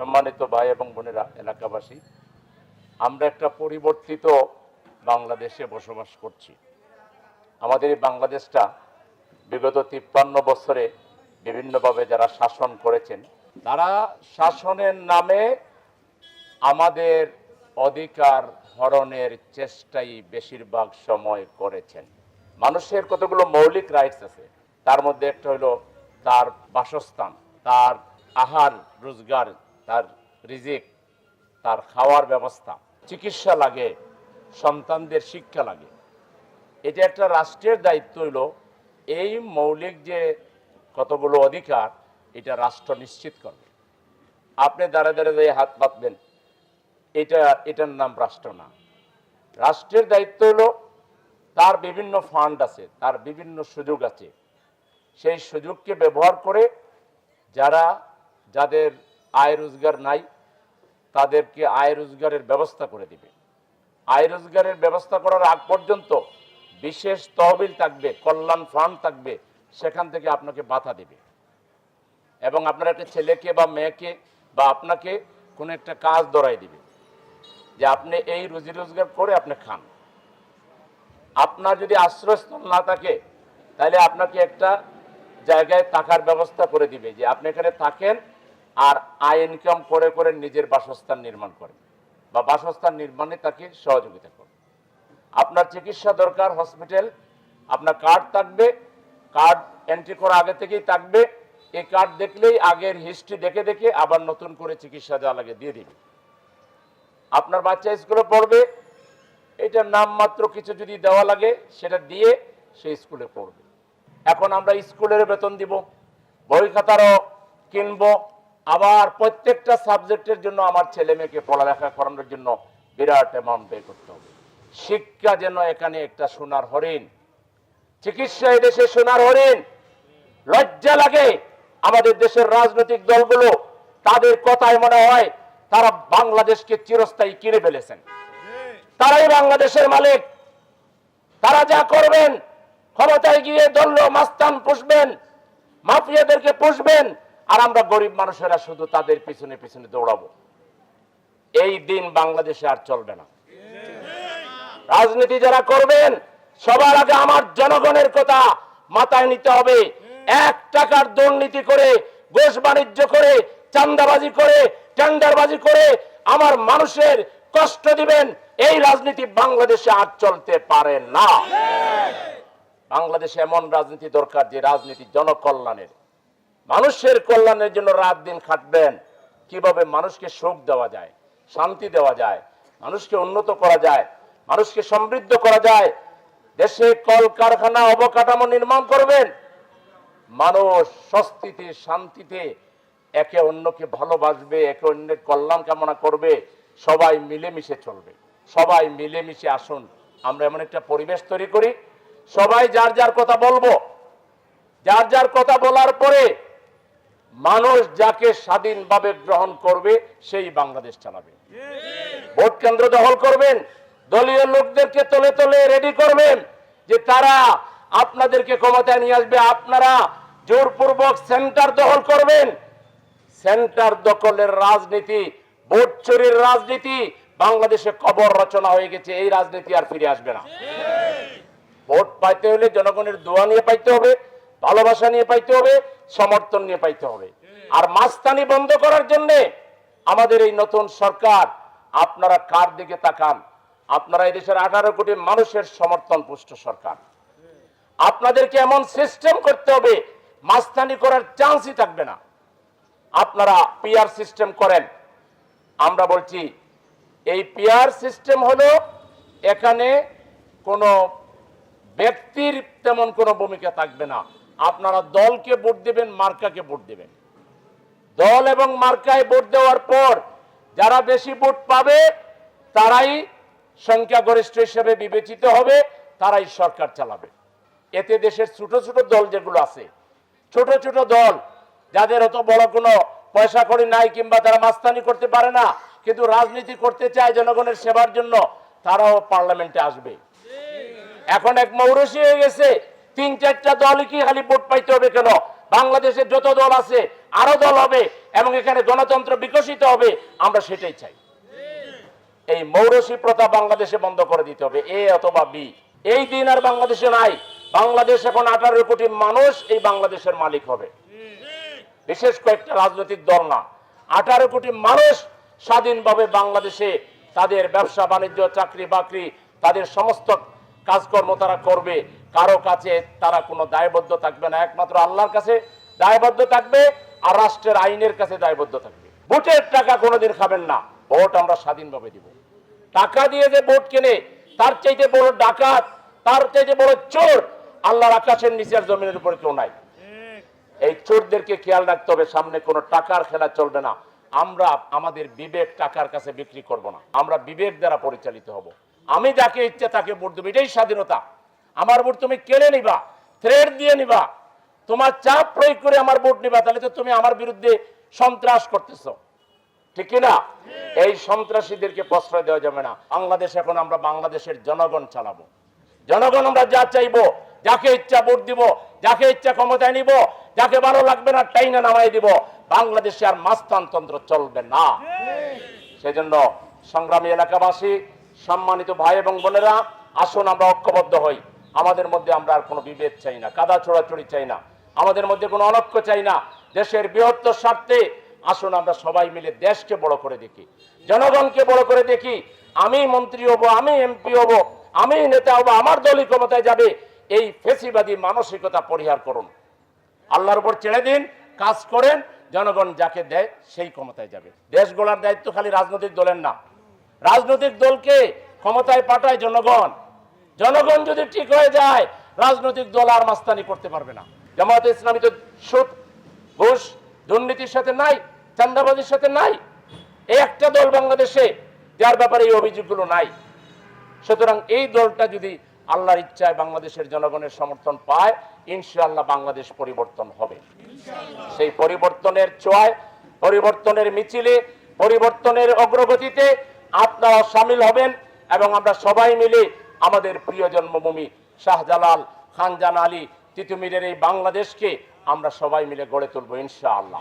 সম্মানিত ভাই এবং বোনেরা, এলাকাবাসী, আমরা একটা পরিবর্তিত বাংলাদেশে বসবাস করছি। আমাদের এই বাংলাদেশটা বিগত তিপ্পান্ন বছরে বিভিন্নভাবে যারা শাসন করেছেন, তারা শাসনের নামে আমাদের অধিকার হরণের চেষ্টাই বেশিরভাগ সময় করেছেন। মানুষের কতগুলো মৌলিক রাইটস আছে, তার মধ্যে একটা হলো তার বাসস্থান, তার আহার রোজগার তার রিজিক তার খাওয়ার ব্যবস্থা, চিকিৎসা লাগে, সন্তানদের শিক্ষা লাগে। এটা একটা রাষ্ট্রের দায়িত্ব হলো এই মৌলিক যে কতগুলো অধিকার, এটা রাষ্ট্র নিশ্চিত করবে। আপনি দাঁড়ে দাঁড়ে দাঁড়িয়ে হাত পাতবেন এটা, এটার নাম রাষ্ট্র না। রাষ্ট্রের দায়িত্ব হলো তার বিভিন্ন ফান্ড আছে, তার বিভিন্ন সুযোগ আছে। সেই সুযোগকে ব্যবহার করে যারা, যাদের আয় রোজগার নাই, তাদেরকে আয় রোজগারের ব্যবস্থা করে দিবে। আয় রোজগারের ব্যবস্থা করার আগ পর্যন্ত বিশেষ তহবিল থাকবে, কল্যাণ ফান্ড থাকবে, সেখান থেকে আপনাকে বাধা দিবে। এবং আপনার একটা ছেলেকে বা মেয়েকে বা আপনাকে কোনো একটা কাজ ধরাই দিবে, যে আপনি এই রুজি রোজগার করে আপনি খান। আপনার যদি আশ্রয়স্থল না থাকে, তাহলে আপনাকে একটা জায়গায় থাকার ব্যবস্থা করে দিবে, যে আপনি এখানে থাকেন আর আয় ইনকাম করে করে নিজের বাসস্থান নির্মাণ করে বা বাসস্থান নির্মাণে তাকে সহযোগিতা করে। আপনার চিকিৎসা দরকার, হসপিটাল, আপনার কার্ড থাকবে, কার্ড এন্ট্রি করা আগে থেকেই থাকবে, এই কার্ড দেখলেই আগের হিস্ট্রি দেখে দেখে আবার নতুন করে চিকিৎসা দেওয়া লাগে, দিয়ে দিবে। আপনার বাচ্চা স্কুলে পড়বে, এটার নাম মাত্র কিছু যদি দেওয়া লাগে, সেটা দিয়ে সে স্কুলে পড়বে। এখন আমরা স্কুলের বেতন দিব, বই খাতারও কিনবো আবার প্রত্যেকটা সাবজেক্টের জন্য আমার ছেলে মেয়েকে পড়ালেখা করানোর জন্য বিরাট অ্যামাউন্ট ব্যয় করতে হবে। শিক্ষা যেন এখানে একটা সোনার হরিণ। চিকিৎসা দেশে সোনার হরিণ। লজ্জা লাগে। আমাদের দেশের রাজনৈতিক দলগুলো তাদের কথায় মনে হয় তারা বাংলাদেশকে চিরস্থায়ী কিনে ফেলেছেন। তারাই বাংলাদেশের মালিক। তারা যা করবেন, ক্ষমতায় গিয়ে দল্য মাস্তান পুষবেন, মাফিয়াদেরকে পুষবেন আর আমরা গরিব মানুষেরা শুধু তাদের পিছনে পিছনে দৌড়াবো। এই দিন বাংলাদেশে আর চলবে না। রাজনীতি যারা করবেন, সবার আগে আমার জনগণের কথা মাথায় নিতে হবে। এক টাকার দুর্নীতি করে, ঘোষ বাণিজ্য করে চান্দাবাজি করে, টেন্ডারবাজি করে আমার মানুষের কষ্ট দিবেন। এই রাজনীতি বাংলাদেশে আর চলতে পারে না। বাংলাদেশে এমন রাজনীতি দরকার যে রাজনীতি জনকল্যাণের। মানুষের কল্যাণের জন্য রাত দিন খাটবেন। কীভাবে মানুষকে সুখ দেওয়া যায়, শান্তি দেওয়া যায়, মানুষকে উন্নত করা যায়, মানুষকে সমৃদ্ধ করা যায়, দেশে কল কারখানা অবকাঠামো নির্মাণ করবেন। মানুষ স্বস্তিতে, শান্তিতে একে অন্যকে ভালোবাসবে, একে অন্যের কল্যাণ কামনা করবে, সবাই মিলেমিশে চলবে। সবাই মিলেমিশে আসুন, আমরা এমন একটা পরিবেশ তৈরি করি। সবাই যার যার কথা বলব, যার যার কথা বলার পরে মানুষ যাকে স্বাধীনভাবে গ্রহণ করবে, সেই বাংলাদেশ চালাবে। ভোট কেন্দ্র দখল করবেন, দলীয় লোকদেরকে তলে তলে রেডি করবেন যে তারা আপনাদেরকে ক্ষমতায় নিয়ে আসবে, আপনারা জোরপূর্বক সেন্টার দখল করবেন। সেন্টার দখলের রাজনীতি, ভোট চুরির রাজনীতি, বাংলাদেশে কবর রচনা হয়ে গেছে, এই রাজনীতি আর ফিরে আসবে না। ভোট পাইতে হলে জনগণের দোয়া নিয়ে পাইতে হবে, ভালোবাসা নিয়ে পাইতে হবে সমর্থন নিয়ে পাইতে হবে। আর মাস্তানি বন্ধ করার জন্য আমাদের এই নতুন সরকার, আপনারা কার দিকে তাকান? আপনারা এই দেশের আঠারো কোটি মানুষের সমর্থন পুষ্ট সরকার। আপনাদেরকে এমন সিস্টেম করতে হবে মাস্তানি করার চান্সই থাকবে না। আপনারা পিআর সিস্টেম করেন। আমরা বলছি, এই পিআর সিস্টেম হলো এখানে কোনো ব্যক্তির তেমন কোনো ভূমিকা থাকবে না। আপনারা দলকে ভোট দেবেন, মার্কাকে ভোট দেবেন। দল এবং মার্কায় ভোট দেওয়ার পর যারা বেশি ভোট পাবে, তারাই সংখ্যাগরিষ্ঠ হিসেবে বিবেচিত হবে, তারাই সরকার চালাবে। এতে দেশের ছোট ছোট দল যেগুলো আছে, ছোট ছোট দল, যাদের অত বড় কোনো পয়সা করি নাই কিংবা তারা মাস্তানি করতে পারে না, কিন্তু রাজনীতি করতে চায় জনগণের সেবার জন্য, তারাও পার্লামেন্টে আসবে। এখন এক মৌরসি হয়ে গেছে তিন চারটা দলই কি খালি ভোট পাইতে হবে কেন? বাংলাদেশে যত দল আছে, আরও দল হবে এবং এখানে গণতন্ত্র বিকশিত হবে, আমরা সেটাই চাই। এই মৌরসী প্রথা বাংলাদেশে বন্ধ করে দিতে হবে, এ অথবা বি। এই দিন আর বাংলাদেশে নাই। বাংলাদেশ এখন আঠারো কোটি মানুষ, এই বাংলাদেশের মালিক হবে। বিশেষ কয়েকটা রাজনৈতিক দল না। আঠারো কোটি মানুষ স্বাধীনভাবে বাংলাদেশে তাদের ব্যবসা, বাণিজ্য চাকরি বাকরি তাদের সমস্ত কাজকর্ম তারা করবে। কারও কাছে তারা কোনো দায়বদ্ধ থাকবে না, একমাত্র আল্লাহর কাছে দায়বদ্ধ থাকবে আর রাষ্ট্রের আইনের কাছে দায়বদ্ধ থাকবে। ভোটের টাকা কোনোদিন খাবেন না, ভোট আমরা স্বাধীনভাবে দিব। টাকা দিয়ে যে ভোট কেনে, তার চাইতে বড় ডাকাত, তার চাইতে বড় চোর আল্লাহর আকাশের নিচের জমিনের উপরে কেউ নাই। এই চোরদেরকে খেয়াল রাখতে হবে, সামনে কোনো টাকার খেলা চলবে না। আমরা আমাদের বিবেক টাকার কাছে বিক্রি করব না। আমরা বিবেক দ্বারা পরিচালিত হব। আমি যাকে ইচ্ছে তাকে ভোট দেবো, এটাই স্বাধীনতা। আমার ভোট তুমি কেড়ে নিবা থ্রেড দিয়ে নিবা। তোমার চাপ প্রয়োগ করে আমার ভোট নিবা, তাহলে তো তুমি আমার বিরুদ্ধে সন্ত্রাস করতেছো। ঠিক না এই সন্ত্রাসীদেরকে প্রশ্রয় দেওয়া যাবে না। বাংলাদেশ এখন আমরা বাংলাদেশের জনগণ চালাবো। জনগণ আমরা যা চাইব, যাকে ইচ্ছা ভোট দিব, যাকে ইচ্ছা ক্ষমতায় নিব, যাকে ভালো লাগবে না টাইনে নামাই দিব, বাংলাদেশে আর মাস্তানতন্ত্র চলবে না। সেজন্য সংগ্রামী এলাকাবাসী, সম্মানিত ভাই এবং বোনেরা, আসুন আমরা ঐক্যবদ্ধ হই। আমাদের মধ্যে আমরা আর কোনো বিভেদ চাই না, কাদা ছোড়াছড়ি চাই না, আমাদের মধ্যে কোনো অনৈক্য চাই না, দেশের বৃহত্তর স্বার্থে আসুন আমরা সবাই মিলে দেশকে বড় করে দেখি, জনগণকে বড় করে দেখি, আমি মন্ত্রী হব, আমি এমপি হব, আমি নেতা হব, আমার দলই ক্ষমতায় যাবে, এই ফেসিবাদী মানসিকতা পরিহার করুন। আল্লাহর উপর ছেড়ে দিন, কাজ করেন, জনগণ যাকে দেয় সেই ক্ষমতায় যাবে। দেশ গড়ার দায়িত্ব খালি রাজনৈতিক দলের না। রাজনৈতিক দলকে ক্ষমতায় পাঠায় জনগণ। জনগণ যদি ঠিক হয়ে যায়, রাজনৈতিক দল আর মাস্তানি করতে পারবে না। জামায়াতে ইসলামী তো সুদ, ঘুষ, দুর্নীতির সাথে নাই চান্দাবাজির সাথে নাই। এই একটা দল বাংলাদেশে, যার ব্যাপারে এই অভিযোগগুলো নাই। সুতরাং এই দলটা যদি আল্লাহর ইচ্ছায় বাংলাদেশের জনগণের সমর্থন পায়, ইনশাআল্লাহ বাংলাদেশ পরিবর্তন হবে। সেই পরিবর্তনের চোয়ায় পরিবর্তনের মিছিলে, পরিবর্তনের অগ্রগতিতে আপনারা সামিল হবেন এবং আমরা সবাই মিলে আমাদের প্রিয় জন্মভূমি শাহজালাল, খানজান আলী, তিতুমিরের এই বাংলাদেশকে আমরা সবাই মিলে গড়ে তুলবো ইনশাআল্লাহ।